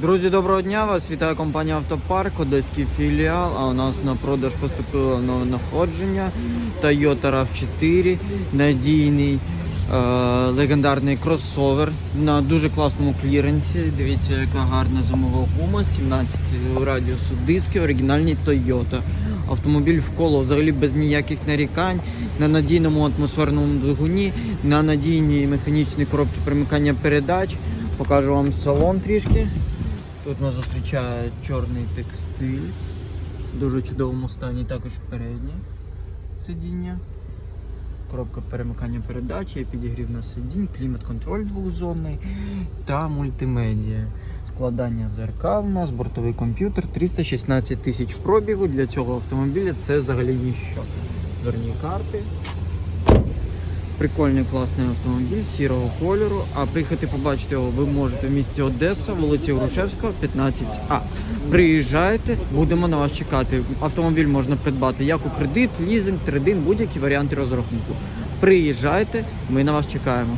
Друзі, доброго дня! Вас вітає компанія Автопарк, Одеський філіал. А у нас на продаж поступило нове находження Toyota RAV4, надійний е, легендарний кросовер на дуже класному кліренсі. Дивіться, яка гарна зимова гума, 17 радіусу диски, оригінальний Toyota. Автомобіль в коло взагалі без ніяких нарікань, на надійному атмосферному двигуні, на надійній механічній коробці примикання передач. Покажу вам салон трішки. Тут нас зустрічає чорний текстиль. В дуже чудовому стані також переднє сидіння. Коробка перемикання передач, є підігрів на сидінь, клімат-контроль двохзонний та мультимедіа. Складання зеркал у нас, бортовий комп'ютер, 316 тисяч пробігу. Для цього автомобіля це взагалі ніщо. Дверні карти. Прикольний класний автомобіль сірого кольору. А приїхати побачити його ви можете в місті Одеса, вулиці Грушевського, 15А. Приїжджайте, будемо на вас чекати. Автомобіль можна придбати як у кредит, лізинг, тридин, будь-які варіанти розрахунку. Приїжджайте, ми на вас чекаємо.